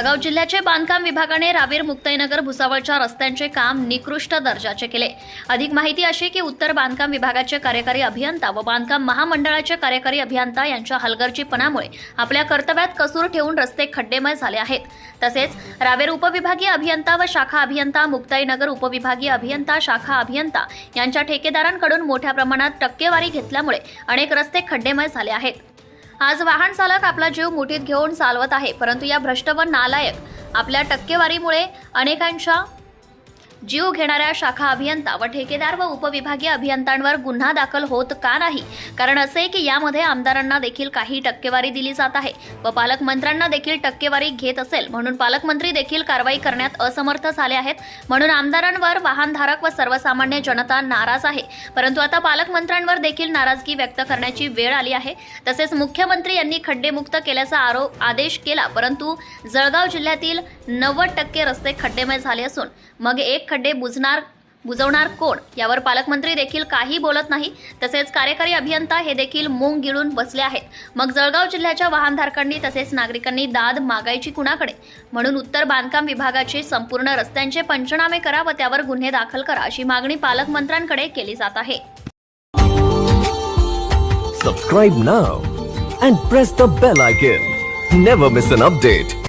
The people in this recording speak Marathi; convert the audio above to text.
जळगाव जिल्ह्याचे बांधकाम विभागाने रावेर मुक्ताईनगर भुसावळच्या रस्त्यांचे काम निकृष्ट दर्जाचे केले. अधिक माहिती अशी की उत्तर बांधकाम विभागाचे कार्यकारी अभियंता व बांधकाम महामंडळाचे कार्यकारी अभियंता यांच्या हलगर्जीपणामुळे आपल्या कर्तव्यात कसूर ठेवून रस्ते खड्डेमय झाले आहेत. तसेच रावेर उपविभागीय अभियंता व शाखा अभियंता मुक्ताईनगर उपविभागीय अभियंता शाखा अभियंता यांच्या ठेकेदारांकडून मोठ्या प्रमाणात टक्केवारी घेतल्यामुळे अनेक रस्ते खड्डेमय झाले आहेत. आज वाहन चालक आपला जीव मुठीत घेऊन चालवत आहे परंतु या भ्रष्ट व नालायक आपल्या टक्केवारीमुळे अनेकांच्या जीव घेणाऱ्या शाखा अभियंता व ठेकेदार व उपविभागीय अभियंत्यांवर गुन्हा दाखल होत का नाही? कारण असे की यामध्ये आमदारांना देखील काही टक्केवारी दिली जात आहे व पालकमंत्र्यांना देखील टक्केवारी घेत असेल. म्हणून पालकमंत्री देखील कारवाई करण्यात असमर्थ झाले आहेत. म्हणून आमदारांवर वाहनधारक व सर्वसामान्य जनता नाराज आहे. परंतु आता पालकमंत्र्यांवर देखील नाराजगी व्यक्त करण्याची वेळ आली आहे. तसेच मुख्यमंत्री यांनी खड्डेमुक्त केल्याचा आरोप आदेश केला. परंतु जळगाव जिल्ह्यातील नव्वद टक्के रस्ते खड्डेमय झाले असून मग एक खड्डे बुजणार बुजवणार कोण? यावर पालकमंत्री देखील काही बोलत नाही. तसेच कार्यकारी अभियंता हे देखील मूंग गिळून बसले आहेत. मग जळगाव जिल्ह्याच्या वाहनधारकांनी तसेच नागरिकांनी दाद मागायची कुणाकडे? म्हणून उत्तर बांधकाम विभागाचे संपूर्ण रस्त्यांचे पंचनामे करा व त्यावर गुन्हे दाखल करा अशी मागणी पालकमंत्र्यांकडे केली जात आहे. Subscribe now and press the bell icon never miss an update